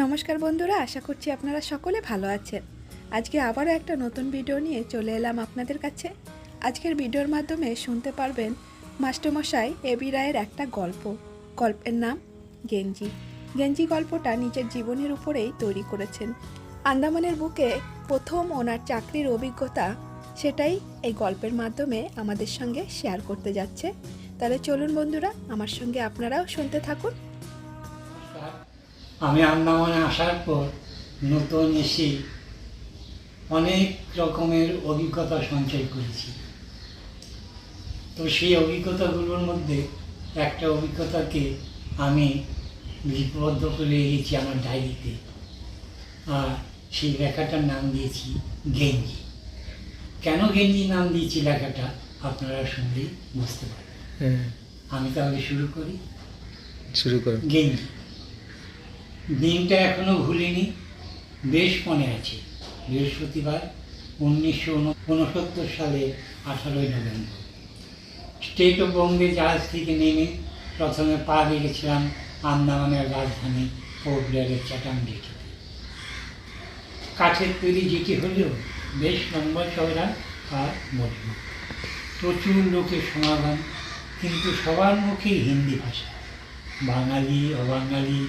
নমস্কার বন্ধুরা, আশা করছি আপনারা সকলে ভালো আছেন। আজকে আবারও একটা নতুন ভিডিও নিয়ে চলে এলাম আপনাদের কাছে। আজকের ভিডিওর মাধ্যমে শুনতে পারবেন মাস্টারমশাই এবি রায়ের একটা গল্প। গল্পের নাম গেঞ্জি। গেঞ্জি গল্পটা নিজের জীবনের উপরেই তৈরি করেছেন। আন্দামানের বুকে প্রথম ওনার চাকরির অভিজ্ঞতা সেটাই এই গল্পের মাধ্যমে আমাদের সঙ্গে শেয়ার করতে যাচ্ছে। তাহলে চলুন বন্ধুরা, আমার সঙ্গে আপনারাও শুনতে থাকুন। আমি আন্দামানে আসার পর নতুন এসে অনেক রকমের অভিজ্ঞতা সঞ্চয় করেছি। তো সেই অভিজ্ঞতাগুলোর মধ্যে একটা অভিজ্ঞতাকে আমি লিপিবদ্ধ করে রেখেছি আমার ডায়েরিতে। আর সেই লেখাটার নাম দিয়েছি গেঞ্জি। কেন গেঞ্জি নাম দিয়েছি লেখাটা আপনারা শুনলেই বুঝতে পারবেন। হ্যাঁ। আমি তাহলে শুরু করি। শুরু করো গেঞ্জি। দিনটা এখনও ভুলিনি। বেশ মনে আছে। বৃহস্পতিবার, উনিশশো উনসত্তর সালে আঠারোই নভেম্বর। স্টেট অফ বোম্বে জাহাজ থেকে নেমে প্রথমে পা রেখেছিলাম আন্দামানের রাজধানী পোর্ট ব্লেয়ারের চ্যাটাম জেটিতে কাঠের তৈরি যেটি হলেও বেশ লম্বা চওড়া আর মজবুত। প্রচুর লোকের সমাগম, কিন্তু সবার মুখেই হিন্দি ভাষা। বাঙালি, অবাঙালি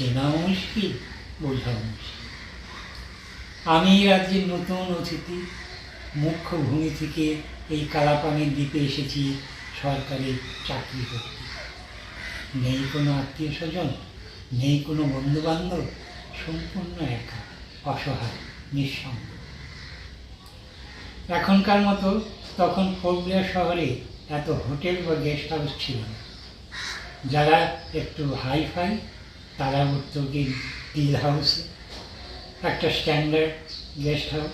চেনাও মুশকিল বোঝাও মুশকিল। আমি রাজ্যের নতুন অতিথি, মুখ্য ভূমি থেকে এই কালাপানির দ্বীপে এসেছি সরকারি চাকরি করতে। নেই কোনো আত্মীয় স্বজন নেই কোনো বন্ধুবান্ধব, সম্পূর্ণ একা, অসহায়, নিঃসঙ্গ। এখনকার মতো তখন ফোকলিয়া শহরে এত হোটেল বা গেস্ট হাউস ছিল না। যারা একটু হাই ফাই তারা উঠত কি টিল হাউসে, একটা স্ট্যান্ডার্ড গেস্ট হাউস।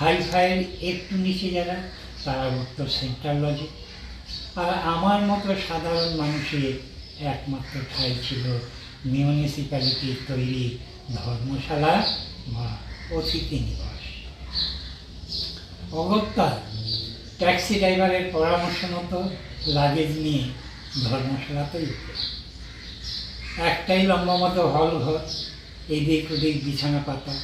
হাই ফাইয়ের একটু নিচে যারা তারা উঠত সেন্ট্রাল লজে। আর আমার মতো সাধারণ মানুষের একমাত্র ঠাই ছিল মিউনিসিপ্যালিটির তৈরি ধর্মশালা বা অতিথি নিবাস। অগত্যা, ট্যাক্সি ড্রাইভারের পরামর্শ মতো লাগেজ নিয়ে ধর্মশালাতেই উঠলাম। একটাই লম্বা মতো হল ঘর, এদিক ওদিক বিছানা পাতা।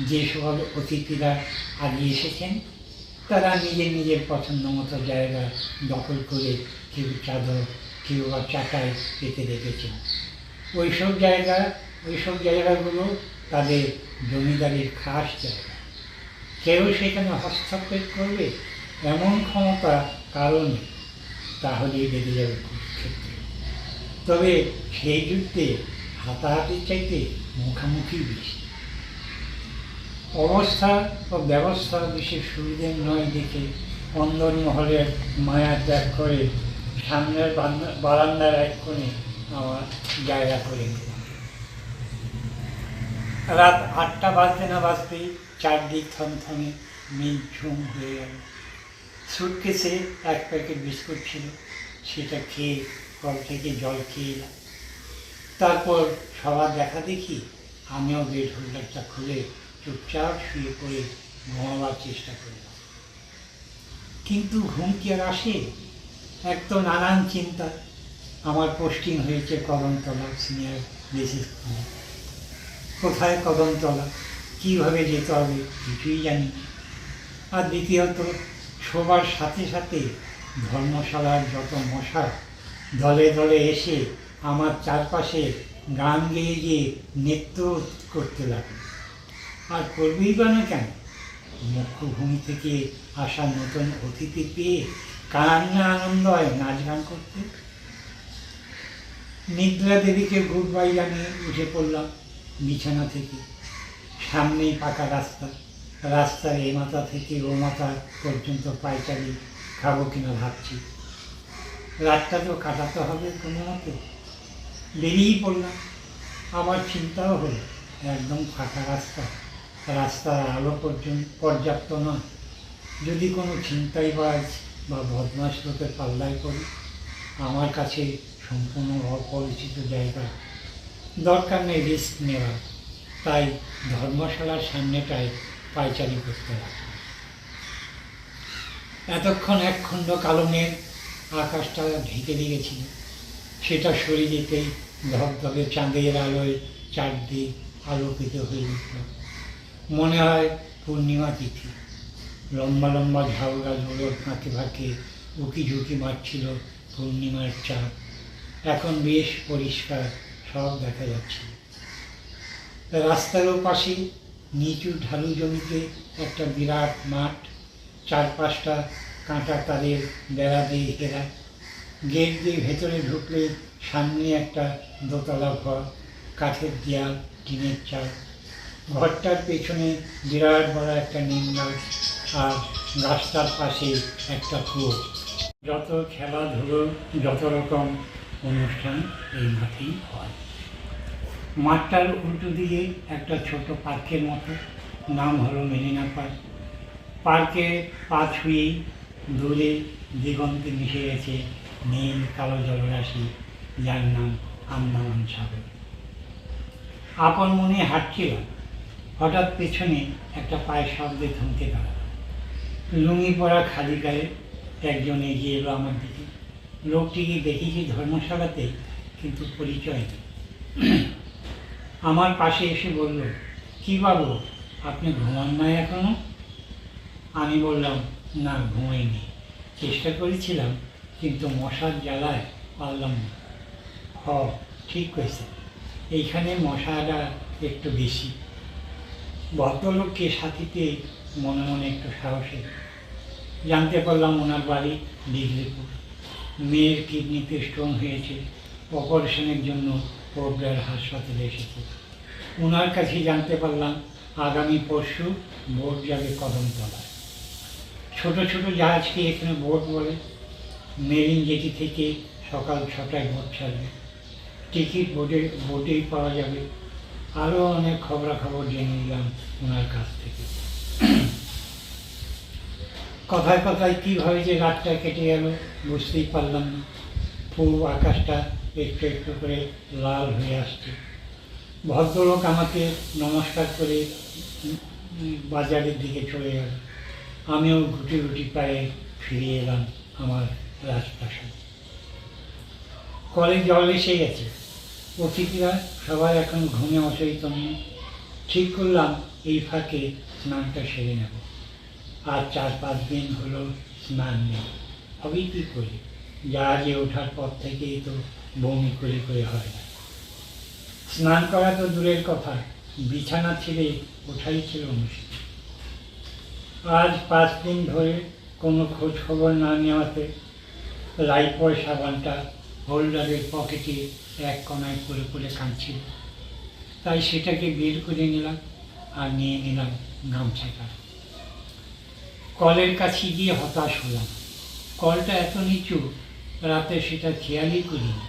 যে সকল অতিথিরা আগে এসেছেন, তারা নিজের নিজের পছন্দ মতো জায়গা দখল করে কেউ চাদর, কেউ বা চাটাই পেতে রেখেছেন ওইসব জায়গা, ওইসব জায়গাগুলো তাদের জমিদারির খাস জায়গা। কেউ সেখানে হস্তক্ষেপ করবে? এমন ক্ষমতা কারণে তাহলেই বেঁধে যাবে কুরুক্ষেত্র তবে সেই যুদ্ধে হাতাহাতির চাইতে মুখামুখি বেশি। অবস্থা ও ব্যবস্থা বিশেষ সুবিধের নয় দেখে অন্দর মহলের মায়া ত্যাগ করে সামনের বারান্দা- বারান্দার এক কোণে আমার জায়গা করে রাত আটটা বাজতে না বাজতেই চারদিক থমথমে নিঝুম হয়ে গেল। সুটকেসে এক প্যাকেট বিস্কুট ছিল, সেটা খেয়ে কল থেকে জল খেয়ে এলাম তারপর সবার দেখা দেখি আমিও বেড হোল্ডারটা খুলে চুপচাপ শুয়ে পড়ে ঘুমাবার চেষ্টা করলাম। কিন্তু ঘুম কি আর আসে? এক তো নানান চিন্তা। আমার পোস্টিং হয়েছে কদমতলা সিনিয়র বেসিস কোথায় কদমতলা? কীভাবে যেতে হবে? কিছুই জানি আর দ্বিতীয়ত, শোবার সাথে সাথে ধর্মশালার যত মশা দলে দলে এসে আমার চারপাশে গান গেয়ে গিয়ে নৃত্য করতে লাগল। আর করবেই বা না কেন? মুখ্যভূমি থেকে আসা নতুন অতিথি পেয়ে কান্না আনন্দ হয় নাচ গান করতে? নিদ্রা দেবীকে গুড বাই জানিয়ে উঠে পড়লাম বিছানা থেকে। সামনেই পাকা রাস্তা। রাস্তার এ মাথা থেকে ও মাথা পর্যন্ত পায়চারি খাব কিনা ভাবছি। রাতটা তো কাটাতে হবে কোনো মতে। বেরিয়েই পড়লাম। আবার চিন্তাও হলো, একদম ফাঁকা রাস্তা। রাস্তার আলো পর্যন্ত, পর্যাপ্ত নয়। যদি কোনো ছিনতাইবাজ বা বদমাস লোকের পাল্লায় পড়ি, আমার কাছে সম্পূর্ণ অপরিচিত জায়গা। দরকার নেই রিস্ক নেওয়ার। তাই ধর্মশালার সামনেটায় পায়চারি করতে লাগলাম। এতক্ষণ এক খণ্ড কালো মেঘ আকাশটা ঢেকে দিয়েছিল। সেটা সরে যেতেই ধবধবে চাঁদের আলোয় চারদিক আলোকিত হয়ে উঠল। মনে হয় পূর্ণিমা তিথি। লম্বা লম্বা ঝাউ গাছগুলোর ফাঁকে ফাঁকে উকি ঝুঁকি মারছিল পূর্ণিমার চাঁদ। এখন বেশ পরিষ্কার, সব দেখা যাচ্ছে। রাস্তার পাশে নিচু ঢালু জমিতে একটা বিরাট মাঠ, চারপাশটা কাঁটা তারের বেড়া দিয়ে ঘেরা। গেট দিয়ে ভেতরে ঢুকলে সামনে একটা দোতলা ঘর, কাঠের দেয়াল, টিনের চাল। ঘরটার পেছনে বিরাট বড় একটা নিম গাছ আর রাস্তার পাশে একটা কুয়ো যত খেলাধুলো, যত রকম অনুষ্ঠান এই মাঠেই হয়। মাঠটার উল্টো দিকে একটা ছোট পার্কের মতো। নাম হলো মেরিনা পার্ক। পার্কে পা ছুঁয়েই দূরে দিগন্তে মিশে গেছে নীল কালো জলরাশি, যার নাম আন্দামান সাগর। আপন মনে হাঁটছিল, হঠাৎ পেছনে একটা পায়ের শব্দে থমকে দাঁড়াল। লুঙ্গি পরা খালি গায়ে একজন এগিয়ে এলো আমার দিকে। লোকটিকে দেখেছি ধর্মশালাতে কিন্তু পরিচয় নেই। আমার পাশে এসে বলল, কি বাবু, আপনি ঘুমান নাই এখনও? আমি বললাম না ঘুমাইনি চেষ্টা করেছিলাম, কিন্তু মশার জ্বালায় পারলাম না। হ ঠিক হয়েছে। এইখানে মশাটা একটু বেশি। ভদ্রলোককে সাথীতে মনে মনে একটু সাহসে জানতে পারলাম ওনার বাড়ি ডিগলিপুর। মেয়ের কিডনিতে স্টোন হয়েছে, অপারেশনের জন্য পোর্টব্লেয়ার হাসপাতালে এসেছে। ওনার কাছে জানতে পারলাম, আগামী পরশু বোট যাবে কদমতলায়। ছোট ছোট জাহাজকে এখানে বোট বলে। মেরিন জেটি থেকে সকাল ছটায় বোট ছাড়বে। টিকিট বোটে, বোটেই পাওয়া যাবে। আরও অনেক খবরাখবর জেনে নিলাম ওনার কাছ থেকে। কথায় কথায় কীভাবে যে রাতটা কেটে গেল বুঝতেই পারলাম না। পূর্ব আকাশটা একটু একটু করে লাল হয়ে আসছে। ভদ্রলোক আমাকে নমস্কার করে বাজারের দিকে চলে গেল। আমিও গুটি গুটি পায়ে ফিরে এলাম আমার রাজপ্রাসাদ। কলে জল এসে গেছে। অতিথিরা সবাই এখন ঘুমে অচৈতন্য ঠিক করলাম এই ফাঁকে স্নানটা সেরে নেব। আর চার পাঁচ দিন হলো স্নান নেই। হবেই কী করি? জাহাজে ওঠার পর থেকেই তো বমি করে করে হয় না। স্নান করা তো দূরের কথা। বিছানা ছেড়ে ওঠাই ছিল মুশকিল। আজ পাঁচ দিন ধরে কোনো খোঁজ খবর না নেওয়াতে লাইপয় সাবানটা হোল্ডারের পকেটে এক কণায় করে করে কাঁদছিল। তাই সেটাকে বের করে নিলাম আর নিয়ে নিলাম গামছাটা। কলের কাছে গিয়ে হতাশ হলাম। কলটা এত নিচু, রাতে সেটা খেয়ালই করিনি।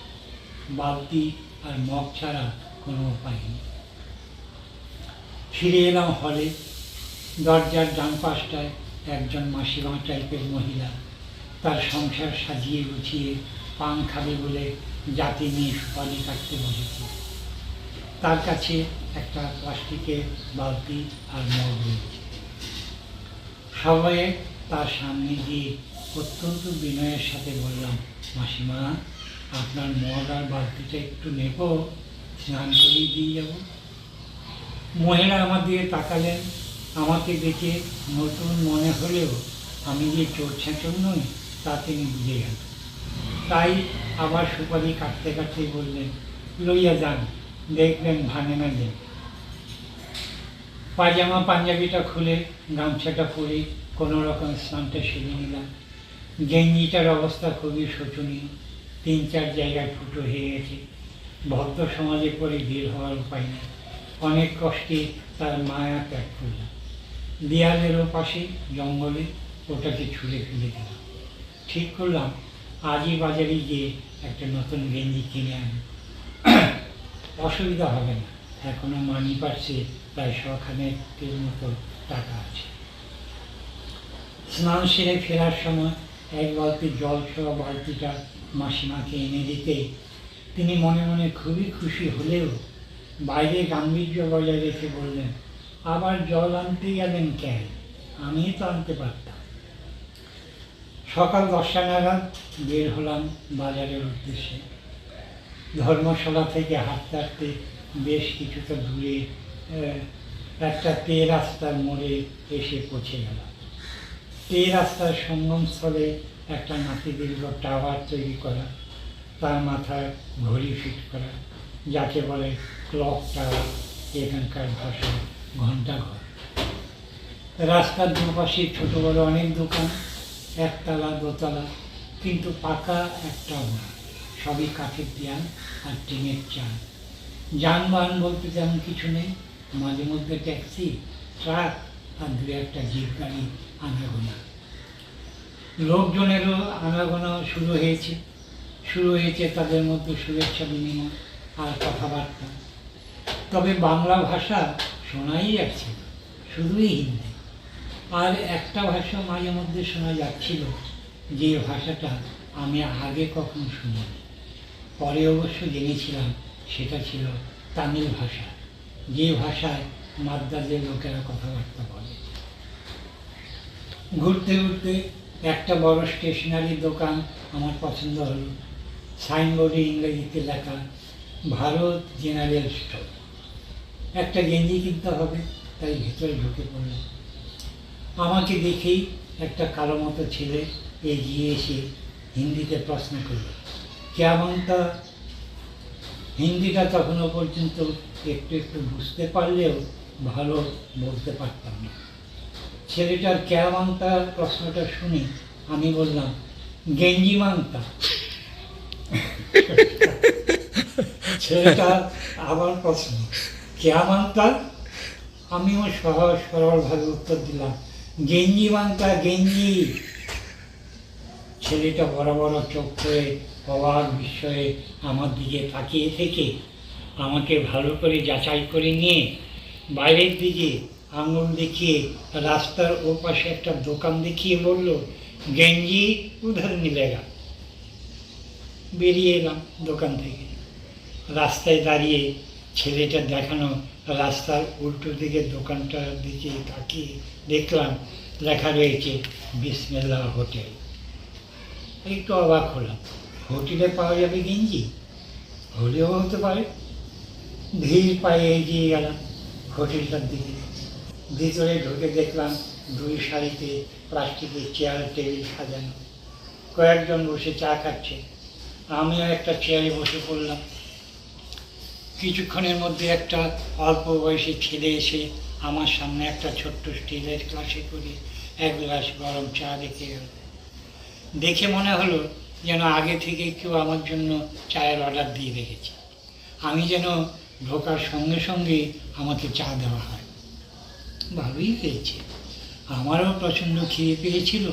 বালতি আর মগ ছাড়া কোনো উপায় নেই। ফিরে এলাম হলে দরজার ডান পাশটায় একজন মাসিমা টাইপের মহিলা। তার সংসার সাজিয়ে গুছিয়ে পান খাবে বলে জাতি নিয়ে সুপারি কাটতে বসেছে। তার কাছে একটা প্লাস্টিকের বালতি আর মগ রয়েছে। সবাই তার সামনে গিয়ে অত্যন্ত বিনয়ের সাথে বললাম, মাসিমা, আপনার মগ আর বালতিটা একটু নেব, স্নান করিয়ে দিয়ে যাব। মহিলা আমার দিকে তাকালেন। আমাকে দেখে নতুন মনে হলেও আমি যে চোর ছেঁচর নই তা তিনি বুঝে গেল তাই আবার সুপারি কাটতে কাটতে বললেন, লইয়া যান, দেখবেন ভাঙে না যে। পায়জামা পাঞ্জাবিটা খুলে, গামছাটা পরে কোনো রকম স্নানটা সেরে নিলাম। গেঞ্জিটার অবস্থা খুবই শোচনীয়। তিন চার জায়গায় ফুটো হয়ে গেছে। ভক্ত সমাজে পরে বের হওয়ার উপায় নেই। অনেক কষ্টে তার মায়া ত্যাগ করলাম। দেয়ালেরও পাশে জঙ্গলে ওটাকে ছুঁড়ে ফেলে দিলাম। ঠিক করলাম আজই বাজারে গিয়ে একটা নতুন গেঞ্জি কিনে আনি অসুবিধা হবে না, এখনও মানি পাচ্ছে প্রায় শখানেকের মতো টাকা আছে। স্নান সেরে ফেরার সময় এক বালতি জল ছোঁয়া বালতিটা মাসিমাকে এনে দিতে তিনি মনে মনে খুবই খুশি হলেও বাইরে গাম্ভীর্য বজায় রেখে বললেন আবার জল আনতে গেলেন কেন? আমি তো আনতে পারতাম। সকাল দশটা নাগাদ বের হলাম বাজারের উদ্দেশ্যে। ধর্মশালা থেকে হাঁটতে হাঁটতে বেশ কিছুটা দূরে একটা তে রাস্তার মোড়ে এসে পৌঁছে গেলাম। তে রাস্তার সঙ্গমস্থলে একটা নাতিদীর্ঘ টাওয়ার তৈরি করা, তার মাথায় ঘড়ি ফিট করা, যাকে বলে ক্লক টাওয়ার, এখানকার ভাষায় ঘণ্টা ঘর। রাস্তার দুপাশে ছোট বড় অনেক দোকান, একতলা, দোতলা, কিন্তু পাকা একটাও না সবই কাঠের দেয়াল আর টিনের চাল। যানবাহন বলতে তেমন কিছু নেই। মাঝে মধ্যে ট্যাক্সি, ট্রাক আর দু একটা জিপ গাড়ি আনাগোনা। লোকজনেরও আনাগোনা শুরু হয়েছে। শুরু হয়েছে তাদের মধ্যে শুভেচ্ছা বিনিময় আর কথাবার্তা। তবে বাংলা ভাষা শোনাই যাচ্ছে শুধুই হিন্দি। আর একটা ভাষা মাঝে মধ্যে শোনা যাচ্ছিল, যে ভাষাটা আমি আগে কখনো শুনিনি। পরে অবশ্য জেনেছিলাম, সেটা ছিল তামিল ভাষা, যে ভাষায় মাদ্রাজের লোকেরা কথাবার্তা বলে। ঘুরতে ঘুরতে একটা বড় স্টেশনারি দোকান আমার পছন্দ হলো। সাইনবোর্ডে ইংরেজিতে লেখা, ভারত জেনারেল স্টোর। একটা গেঞ্জি কিনতে হবে তাই ভেতরে ঢুকে পড়লাম আমাকে দেখেই একটা কালো মতো ছেলে এগিয়ে এসে হিন্দিতে প্রশ্ন করল কেমনটা হিন্দিটা তখনও পর্যন্ত একটু একটু বুঝতে পারলেও ভালো বলতে পারতাম না। ছেলেটার কেমনটা প্রশ্নটা শুনে আমি বললাম গেঞ্জি মাংতা ছেলেটা আবার প্রশ্ন কেমনটা আমিও সহজ সরলভাবে উত্তর দিলাম, গেঞ্জি মাংতা গেঞ্জি। ছেলেটা বড় বড় চোখ করে অবাক বিস্ময়ে আমার দিকে তাকিয়ে থেকে আমাকে ভালো করে যাচাই করে নিয়ে বাইরের দিকে আঙুল দেখিয়ে রাস্তার ওপাশে একটা দোকান দেখিয়ে বলল, গেঞ্জি উধার মিলেগা। বেরিয়ে এলাম দোকান থেকে। রাস্তায় দাঁড়িয়ে ছেলেটা দেখানো রাস্তার উল্টো দিকে দোকানটার দিকে তাকিয়ে দেখলাম লেখা রয়েছে বিসমেল্লা হোটেল। একটু অবাক হলাম। হোটেলে পাওয়া যাবে গেঞ্জি? হলেও হতে পারে। ধীর পায়ে এগিয়ে গেলাম হোটেলটার দিকে। ভিতরে ঢুকে দেখলাম দুই সারিতে প্লাস্টিকের চেয়ার, টেবিল সাজানো। কয়েকজন বসে চা খাচ্ছে। আমিও একটা চেয়ারে বসে পড়লাম। কিছুক্ষণের মধ্যে একটা অল্প বয়সী ছেলে এসে আমার সামনে একটা ছোট্ট স্টিলের গ্লাসে করে এক গ্লাস গরম চা রেখে গেল দেখে মনে হলো যেন আগে থেকে কেউ আমার জন্য চায়ের অর্ডার দিয়ে রেখেছে। আমি যেন ঢোকার সঙ্গে সঙ্গে আমাকে চা দেওয়া হয়। ভালোই হয়েছে। আমারও প্রচণ্ড খেয়ে পেয়েছিল।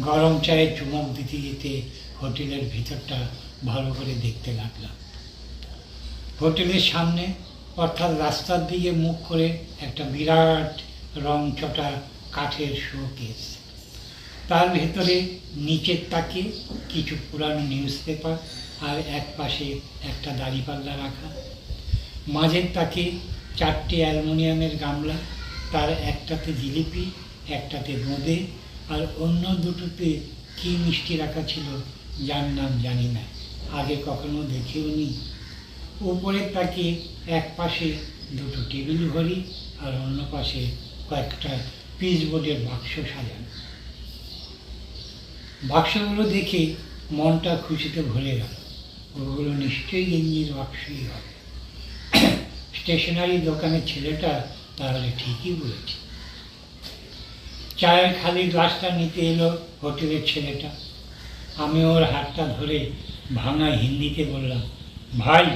গরম চায়ে চুমক দিতে দিতে হোটেলের ভিতরটা ভালো করে দেখতে লাগলাম। হোটেলের সামনে, অর্থাৎ রাস্তার দিকে মুখ করে একটা বিরাট রং চটা কাঠের শোকেস। তার ভেতরে নিচের তাকে কিছু পুরানো নিউজ পেপার আর এক পাশে একটা দাড়িপাল্লা রাখা। মাঝের তাকে চারটে অ্যালুমিনিয়ামের গামলা, তার একটাতে জিলিপি, একটাতে বোঁদে আর অন্য দুটোতে কী মিষ্টি রাখা ছিল যার নাম জানি না। আগে কখনো দেখেও নি উপরের তাকে এক পাশে দুটো টেবিল ঘড়ি আর অন্য পাশে কয়েকটা পিচবোর্ডের বাক্স সাজানো। বাক্সগুলো দেখে মনটা খুশিতে ভরে গেল। ওগুলো নিশ্চয়ই গেঞ্জির বাক্সই হবে। স্টেশনারি দোকানের ছেলেটা তাহলে ঠিকই বলেছে। চায়ের খালি গ্লাসটা নিতে এলো হোটেলের ছেলেটা। আমি ওর হাতটা ধরে ভাঙা হিন্দিতে বললাম, ভাই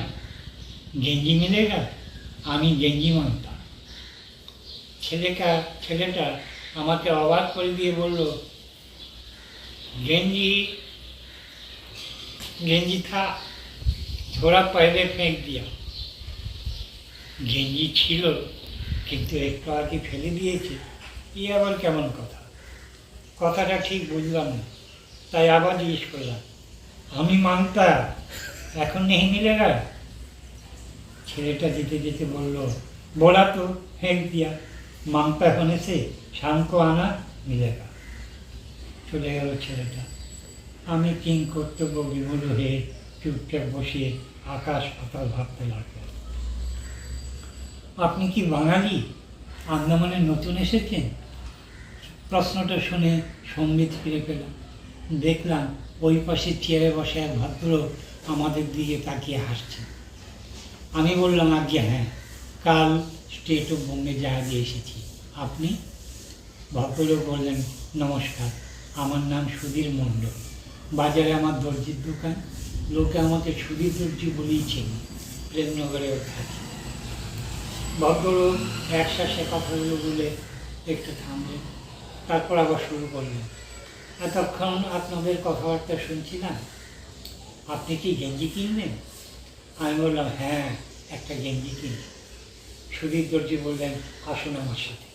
গেঞ্জি মিলেগা আমি গেঞ্জি মানতাম ছেলেটা ছেলেটা আমাকে অবাক করে দিয়ে বলল गेंजी गेंजी था थोड़ा पहले फेंक दिया গেঞ্জি ছিল কিন্তু একটু আগে ফেলে দিয়েছে ই আবার কেমন কথা কথাটা ঠিক বুঝলাম না তাই আবার জিজ্ঞেস করলাম আমি মানতা এখন নেই মিলেগা ছেলেটা যেতে যেতে বলল বলা তো হেঁক দিয়া মামতা হনেছে শাঙ্ক আনা মিলেগা চলে গেল ছেলেটা। আমি কিং কর্তব্য বিমূল হয়ে চুপচাপ বসে আকাশ পাতাল ভাবতে লাগল আপনি কি বাঙালি? আন্দামানে নতুন এসেছেন? প্রশ্নটা শুনে সংগীত ফিরে পেলাম। দেখলাম ওই পাশে চেয়ারে বসে এক ভদ্র আমাদের দিকে তাকিয়ে হাসছে আমি বললাম, আজ্ঞে হ্যাঁ কাল স্টেট অফ বোম্বে জাহাজে এসেছি। আপনি ভদ্রলোক বললেন, নমস্কার, আমার নাম সুধীর মণ্ডল। বাজারে আমার দর্জির দোকান। লোকে আমাকে সুধীর দর্জি বলেই চেনে, প্রেমনগরে থাকি ভদ্রলোক একশ্বাসে কথাগুলো বলে একটু থামলেন। তারপর আবার শুরু করলেন, এতক্ষণ আপনাদের কথাবার্তা শুনছিলাম। আপনি কি গেঞ্জি কিনবেন? আমি বললাম হ্যাঁ একটা গেঞ্জি কিনি সুধীর দর্জি বললেন, আসুন আমার সাথে।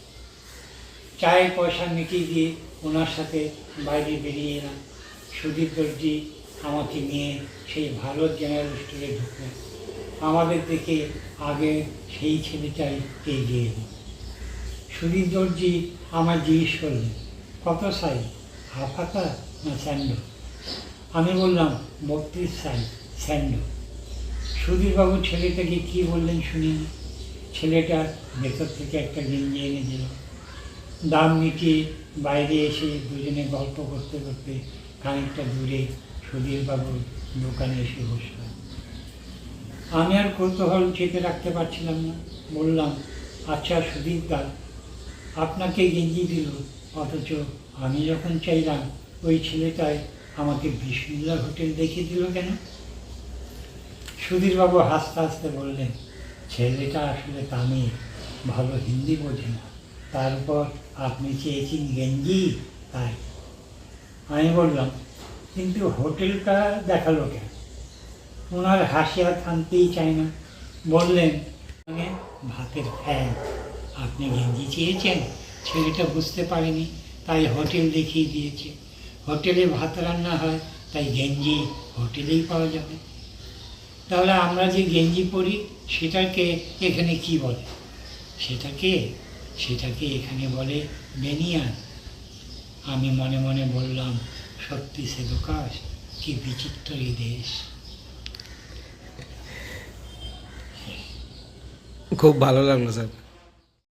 চায়ের পয়সা মিটিয়ে দিয়ে ওনার সাথে বাইরে বেরিয়ে এলাম। সুধীর দর্জি আমাকে নিয়ে সেই ভারত জেনারেল স্টোরে ঢুকলেন। আমাদের দিকে আগে সেই ছেলেটাই এগিয়ে এলো। সুধীর দর্জি আমার জিজ্ঞেস করলেন, কত সাইজ হাফ হাতা না স্যান্ডো আমি বললাম, বত্রিশ সাইজ স্যান্ডো সুধীরবাবু ছেলেটাকে কী বললেন শুনিনি ছেলেটা ভেতর থেকে একটা গেঞ্জি এনে দিল। দাম মিটিয়ে বাইরে এসে দুজনে গল্প করতে করতে খানিকটা দূরে সুধীরবাবুর দোকানে এসে বসলাম আমি আর কৌতূহল চেপে রাখতে পারছিলাম না। বললাম আচ্ছা সুধীর দা, আপনাকে গেঞ্জি দিল, অথচ আমি যখন চাইলাম ওই ছেলেটায় আমাকে বিসমুল্লা হোটেল দেখিয়ে দিল কেন? সুধীরবাবু হাসতে হাসতে বললেন, ছেলেটা আসলে তামিল, ভালো হিন্দি বোঝে না। তারপর আপনি চেয়েছেন গেঞ্জি, তাই? আমি বললাম, কিন্তু হোটেলটা দেখাল কেন? ওনার হাসি আর থামতেই চায় না। বললেন "মানে ভাতের ফ্যান, আপনি গেঞ্জি চেয়েছেন? ছেলেটা বুঝতে পারেনি, তাই হোটেল দেখিয়ে দিয়েছে। হোটেলে ভাত রান্না হয়, তাই গেঞ্জি হোটেলেই পাওয়া যাবে। তাহলে আমরা যে গেঞ্জি পরি, সেটাকে এখানে কি বলে? সেটাকে সেটাকে এখানে বলে বেনিয়ান। আমি মনে মনে বললাম, সত্যি সে দোকাশ কি বিচিত্র এই দেশ। খুব ভালো লাগল, স্যার।